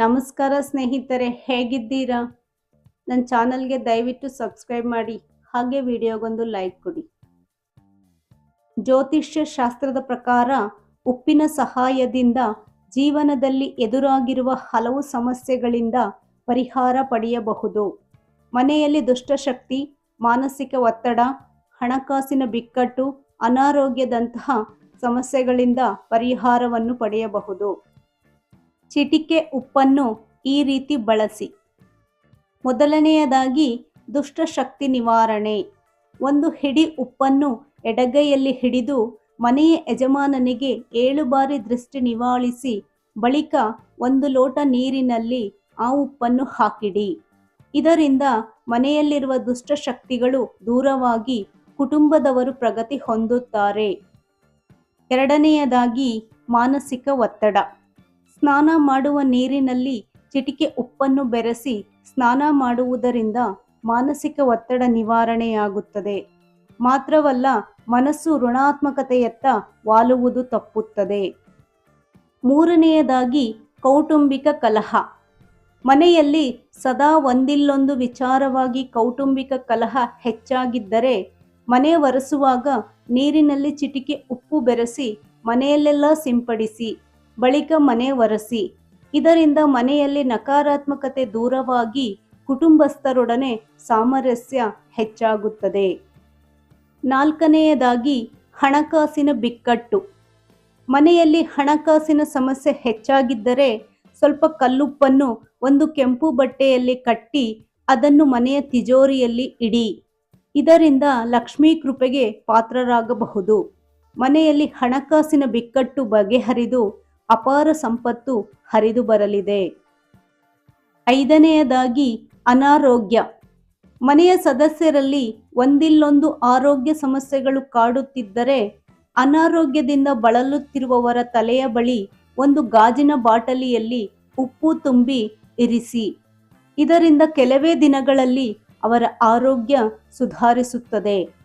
ನಮಸ್ಕಾರ ಸ್ನೇಹಿತರೆ, ಹೇಗಿದ್ದೀರಾ? ನನ್ನ ಚಾನಲ್ಗೆ ದಯವಿಟ್ಟು ಸಬ್ಸ್ಕ್ರೈಬ್ ಮಾಡಿ, ಹಾಗೆ ವಿಡಿಯೋಗೊಂದು ಲೈಕ್ ಕೊಡಿ. ಜ್ಯೋತಿಷ್ಯ ಶಾಸ್ತ್ರದ ಪ್ರಕಾರ, ಉಪ್ಪಿನ ಸಹಾಯದಿಂದ ಜೀವನದಲ್ಲಿ ಎದುರಾಗಿರುವ ಹಲವು ಸಮಸ್ಯೆಗಳಿಂದ ಪರಿಹಾರ ಪಡೆಯಬಹುದು. ಮನೆಯಲ್ಲಿ ದುಷ್ಟಶಕ್ತಿ, ಮಾನಸಿಕ ಒತ್ತಡ, ಹಣಕಾಸಿನ ಬಿಕ್ಕಟ್ಟು, ಅನಾರೋಗ್ಯದಂತಹ ಸಮಸ್ಯೆಗಳಿಂದ ಪರಿಹಾರವನ್ನು ಪಡೆಯಬಹುದು. ಚಿಟಿಕೆ ಉಪ್ಪನ್ನು ಈ ರೀತಿ ಬಳಸಿ. ಮೊದಲನೆಯದಾಗಿ ದುಷ್ಟಶಕ್ತಿ ನಿವಾರಣೆ. ಒಂದು ಹಿಡಿ ಉಪ್ಪನ್ನು ಎಡಗೈಯಲ್ಲಿ ಹಿಡಿದು ಮನೆಯ ಯಜಮಾನನಿಗೆ ಏಳು ಬಾರಿ ದೃಷ್ಟಿ ನಿವಾಳಿಸಿ, ಬಳಿಕ ಒಂದು ಲೋಟ ನೀರಿನಲ್ಲಿ ಆ ಉಪ್ಪನ್ನು ಹಾಕಿಡಿ. ಇದರಿಂದ ಮನೆಯಲ್ಲಿರುವ ದುಷ್ಟಶಕ್ತಿಗಳು ದೂರವಾಗಿ ಕುಟುಂಬದವರು ಪ್ರಗತಿ ಹೊಂದುತ್ತಾರೆ. ಎರಡನೆಯದಾಗಿ ಮಾನಸಿಕ ಒತ್ತಡ. ಸ್ನಾನ ಮಾಡುವ ನೀರಿನಲ್ಲಿ ಚಿಟಿಕೆ ಉಪ್ಪನ್ನು ಬೆರೆಸಿ ಸ್ನಾನ ಮಾಡುವುದರಿಂದ ಮಾನಸಿಕ ಒತ್ತಡ ನಿವಾರಣೆಯಾಗುತ್ತದೆ. ಮಾತ್ರವಲ್ಲ ಮನಸ್ಸು ಋಣಾತ್ಮಕತೆಯತ್ತ ವಾಲುವುದು ತಪ್ಪುತ್ತದೆ. ಮೂರನೆಯದಾಗಿ ಕೌಟುಂಬಿಕ ಕಲಹ. ಮನೆಯಲ್ಲಿ ಸದಾ ಒಂದಿಲ್ಲೊಂದು ವಿಚಾರವಾಗಿ ಕೌಟುಂಬಿಕ ಕಲಹ ಹೆಚ್ಚಾಗಿದ್ದರೆ ಮನೆ ಒರೆಸುವಾಗ ನೀರಿನಲ್ಲಿ ಚಿಟಿಕೆ ಉಪ್ಪು ಬೆರೆಸಿ ಮನೆಯಲ್ಲೆಲ್ಲ ಸಿಂಪಡಿಸಿ ಬಳಿಕ ಮನೆ ಒರೆಸಿ. ಇದರಿಂದ ಮನೆಯಲ್ಲಿ ನಕಾರಾತ್ಮಕತೆ ದೂರವಾಗಿ ಕುಟುಂಬಸ್ಥರೊಡನೆ ಸಾಮರಸ್ಯ ಹೆಚ್ಚಾಗುತ್ತದೆ. ನಾಲ್ಕನೆಯದಾಗಿ, ಹಣಕಾಸಿನ ಬಿಕ್ಕಟ್ಟು. ಮನೆಯಲ್ಲಿ ಹಣಕಾಸಿನ ಸಮಸ್ಯೆ ಹೆಚ್ಚಾಗಿದ್ದರೆ ಸ್ವಲ್ಪ ಕಲ್ಲುಪ್ಪನ್ನು ಒಂದು ಕೆಂಪು ಬಟ್ಟೆಯಲ್ಲಿ ಕಟ್ಟಿ ಅದನ್ನು ಮನೆಯ ತಿಜೋರಿಯಲ್ಲಿ ಇಡಿ. ಇದರಿಂದ ಲಕ್ಷ್ಮೀ ಕೃಪೆಗೆ ಪಾತ್ರರಾಗಬಹುದು. ಮನೆಯಲ್ಲಿ ಹಣಕಾಸಿನ ಬಿಕ್ಕಟ್ಟು ಬಗೆಹರಿದು ಅಪಾರ ಸಂಪತ್ತು ಹರಿದು ಬರಲಿದೆ. ಐದನೆಯದಾಗಿ, ಅನಾರೋಗ್ಯ. ಮನೆಯ ಸದಸ್ಯರಲ್ಲಿ ಒಂದಿಲ್ಲೊಂದು ಆರೋಗ್ಯ ಸಮಸ್ಯೆಗಳು ಕಾಡುತ್ತಿದ್ದರೆ, ಅನಾರೋಗ್ಯದಿಂದ ಬಳಲುತ್ತಿರುವವರ ತಲೆಯ ಬಳಿ ಒಂದು ಗಾಜಿನ ಬಾಟಲಿಯಲ್ಲಿ ಉಪ್ಪು ತುಂಬಿ ಇರಿಸಿ. ಇದರಿಂದ ಕೆಲವೇ ದಿನಗಳಲ್ಲಿ ಅವರ ಆರೋಗ್ಯ ಸುಧಾರಿಸುತ್ತದೆ.